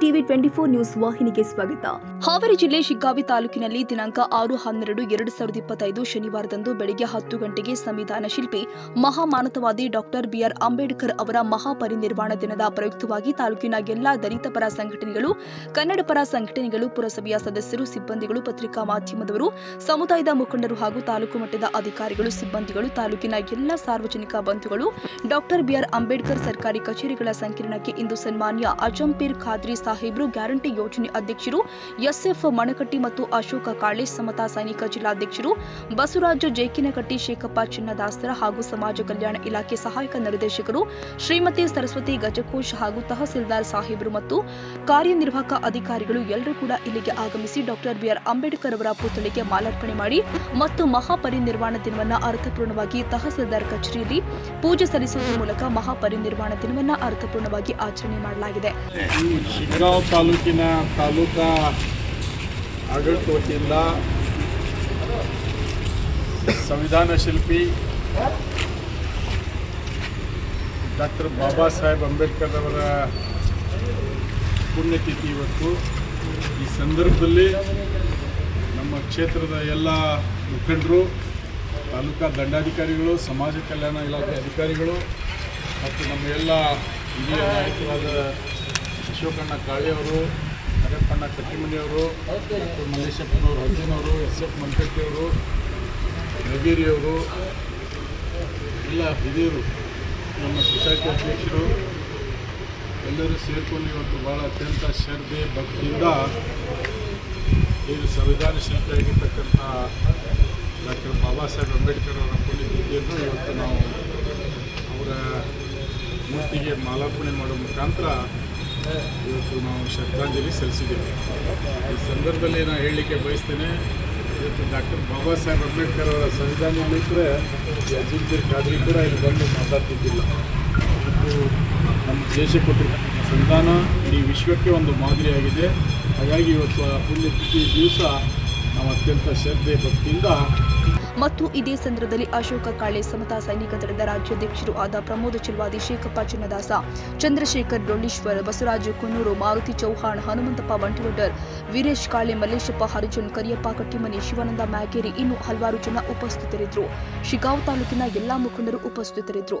TV twenty four news ವಾಹಿನಿಗೆ ಸ್ವಾಗತ. ಹಾವೇರಿ ಜಿಲ್ಲೆ ಶಿಗ್ಗಾವಿ ತಾಲೂಕಿನಲ್ಲಿ ದಿನಾಂಕ ಆರು ಹನ್ನೆರಡು ಎರಡು ಸಾವಿರದ ಇಪ್ಪತ್ತೈದು ಶನಿವಾರದಂದು ಬೆಳಗ್ಗೆ ಹತ್ತು ಗಂಟೆಗೆ ಸಂವಿಧಾನ ಶಿಲ್ಪಿ ಮಹಾಮಾನತವಾದಿ ಡಾಕ್ಟರ್ ಬಿಆರ್ ಅಂಬೇಡ್ಕರ್ ಅವರ ಮಹಾಪರಿನಿರ್ವಾಣ ದಿನದ ಪ್ರಯುಕ್ತವಾಗಿ ತಾಲೂಕಿನ ಎಲ್ಲಾ ದಲಿತ ಪರ ಸಂಘಟನೆಗಳು, ಕನ್ನಡ ಪರ ಸಂಘಟನೆಗಳು, ಪುರಸಭೆಯ ಸದಸ್ಯರು, ಸಿಬ್ಬಂದಿಗಳು, ಪತ್ರಿಕಾ ಮಾಧ್ಯಮದವರು, ಸಮುದಾಯದ ಮುಖಂಡರು ಹಾಗೂ ತಾಲೂಕು ಮಟ್ಟದ ಅಧಿಕಾರಿಗಳು, ಸಿಬ್ಬಂದಿಗಳು, ತಾಲೂಕಿನ ಎಲ್ಲ ಸಾರ್ವಜನಿಕ ಬಂಧುಗಳು, ಡಾಕ್ಟರ್ ಬಿಆರ್ ಅಂಬೇಡ್ಕರ್ ಸರ್ಕಾರಿ ಕಚೇರಿಗಳ ಸಂಕೀರ್ಣಕ್ಕೆ ಇಂದು ಸನ್ಮಾನ್ಯ ಅಜಂಪೀರ್ ಖಾದ್ರಿ ಸಾಹೇಬ್ರು ಗ್ಯಾರಂಟಿ ಯೋಜನೆ ಅಧ್ಯಕ್ಷರು ಎಸ್ಎಫ್ ಮಣಕಟ್ಟಿ ಮತ್ತು ಅಶೋಕ ಕಾಳೆ ಸಮತಾ ಸೈನಿಕ ಜಿಲ್ಲಾಧ್ಯಕ್ಷರು ಬಸವರಾಜ ಜೇಕಿನಕಟ್ಟಿ ಶೇಖಪ್ಪ ಚಿನ್ನದಾಸರ ಹಾಗೂ ಸಮಾಜ ಕಲ್ಯಾಣ ಇಲಾಖೆ ಸಹಾಯಕ ನಿರ್ದೇಶಕರು ಶ್ರೀಮತಿ ಸರಸ್ವತಿ ಗಜಕೋಶ್ ಹಾಗೂ ತಹಸೀಲ್ದಾರ್ ಸಾಹೇಬರು ಮತ್ತು ಕಾರ್ಯನಿರ್ವಾಹಕ ಅಧಿಕಾರಿಗಳು ಎಲ್ಲರೂ ಕೂಡ ಇಲ್ಲಿಗೆ ಆಗಮಿಸಿ ಡಾಕ್ಟರ್ ಬಿಆರ್ ಅಂಬೇಡ್ಕರ್ ಅವರ ಪುತ್ಥಳಿಗೆ ಮಾಲಾರ್ಪಣೆ ಮಾಡಿ ಮತ್ತು ಮಹಾಪರಿನಿರ್ವಾಣ ದಿನವನ್ನು ಅರ್ಥಪೂರ್ಣವಾಗಿ ತಹಸೀಲ್ದಾರ್ ಕಚೇರಿಯಲ್ಲಿ ಪೂಜೆ ಸಲ್ಲಿಸುವುದರ ಮೂಲಕ ಮಹಾಪರಿನಿರ್ವಾಣ ದಿನವನ್ನು ಅರ್ಥಪೂರ್ಣವಾಗಿ ಆಚರಣೆ ಮಾಡಲಾಗಿದೆ. ಈ ಶಿಗ್ಗಾಂವ್ ತಾಲೂಕಿನ ತಾಲೂಕಾ ಆಡಳಿತ ವತಿಯಿಂದ ಸಂವಿಧಾನ ಶಿಲ್ಪಿ ಡಾಕ್ಟರ್ ಬಾಬಾ ಸಾಹೇಬ್ ಅಂಬೇಡ್ಕರ್ ಅವರ ಪುಣ್ಯತಿಥಿ ಇವತ್ತು. ಈ ಸಂದರ್ಭದಲ್ಲಿ ನಮ್ಮ ಕ್ಷೇತ್ರದ ಎಲ್ಲ ಮುಖಂಡರು, ತಾಲೂಕಾ ದಂಡಾಧಿಕಾರಿಗಳು, ಸಮಾಜ ಕಲ್ಯಾಣ ಇಲಾಖೆ ಅಧಿಕಾರಿಗಳು ಮತ್ತು ನಮ್ಮ ಎಲ್ಲ ಹಿರಿಯ ನಾಯಕರಾದ ಅಶೋಕಣ್ಣ ಕಾಳಿಯವರು ಹರಪ್ಪಣ್ಣ ಕಟ್ಟಿಮನಿಯವರು ಮತ್ತು ಮಲ್ಲೇಶಪ್ಪನವರು, ಅರ್ಜುನವರು, ಎಸ್ ಎಫ್ ಮಂಕಟ್ಟಿಯವರು ನಗೇರಿಯವರು, ಎಲ್ಲ ಹಿರಿಯರು, ನಮ್ಮ ಸೊಸೈಟಿ ಅಧ್ಯಕ್ಷರು, ಎಲ್ಲರೂ ಸೇರಿಕೊಂಡು ಇವತ್ತು ಭಾಳ ಅತ್ಯಂತ ಶ್ರದ್ಧೆ, ಭಕ್ತಿಯಿಂದ ಏನು ಸಂವಿಧಾನ ಶಿಲ್ಪಿಯಾಗಿರ್ತಕ್ಕಂಥ ಡಾಕ್ಟರ್ ಬಾಬಾ ಸಾಹೇಬ್ ಅಂಬೇಡ್ಕರ್ ಅವರ ಪುಣ್ಯತಿಥಿಯನ್ನು ಇವತ್ತು ನಾವು ಅವರ ಮೂರ್ತಿಗೆ ಮಾಲಾರ್ಪಣೆ ಮಾಡುವ ಮುಖಾಂತರ ಇವತ್ತು ನಾವು ಶ್ರದ್ಧಾಂಜಲಿ ಸಲ್ಲಿಸಿದ್ದೇವೆ. ಈ ಸಂದರ್ಭದಲ್ಲಿ ನಾನು ಹೇಳಲಿಕ್ಕೆ ಬಯಸ್ತೇನೆ, ಇವತ್ತು ಡಾಕ್ಟರ್ ಬಾಬಾ ಸಾಹೇಬ್ ಅಂಬೇಡ್ಕರ್ ಅವರ ಸಂವಿಧಾನ ಇದ್ದರೆ ಅಜಿಂಕ್ಯ ಖಾದ್ರಿ ಕೂಡ ಇಲ್ಲಿ ಬಂದು ಮಾತಾಡ್ತಿದ್ದಿಲ್ಲ. ಮತ್ತು ನಮ್ಮ ದೇಶ ಕೊಟ್ಟಿರ್ತಕ್ಕಂಥ ಸಂವಿಧಾನ, ಇಡೀ ವಿಶ್ವಕ್ಕೆ ಒಂದು ಮಾದರಿಯಾಗಿದೆ. ಹಾಗಾಗಿ ಇವತ್ತು ಇಲ್ಲಿ ಪುಣ್ಯತಿಥಿ ದಿವಸ ನಾವು ಅತ್ಯಂತ ಶ್ರದ್ಧೆ ಭಕ್ತಿಯಿಂದ ಮತ್ತು ಇದೇ ಸಂದರ್ಭದಲ್ಲಿ ಅಶೋಕ ಕಾಳೆ ಸಮತಾ ಸೈನಿಕ ದಳದ ರಾಜ್ಯಾಧ್ಯಕ್ಷರು ಆದ ಪ್ರಮೋದ ಚಿಲ್ವಾದಿ, ಶೇಖಪ್ಪ ಚಿನ್ನದಾಸ, ಚಂದ್ರಶೇಖರ್ ಡೊಳ್ಳೀಶ್ವರ್, ಬಸವರಾಜು ಕುನ್ನೂರು, ಮಾರುತಿ ಚೌಹಾಣ್, ಹನುಮಂತಪ್ಪ ಬಂಟಿವಡ್ಡರ್ ವೀರೇಶ್ ಕಾಳೆ, ಮಲ್ಲೇಶಪ್ಪ, ಹರಿಜನ್, ಕರಿಯಪ್ಪ ಕಟ್ಟಿಮನಿ, ಶಿವಾನಂದ ಮ್ಯಾಗೇರಿ ಇನ್ನು ಹಲವಾರು ಜನ ಉಪಸ್ಥಿತರಿದ್ದರು. ಶಿಗಾಂವ್ ತಾಲೂಕಿನ ಎಲ್ಲಾ ಮುಖಂಡರು ಉಪಸ್ಥಿತರಿದ್ದರು.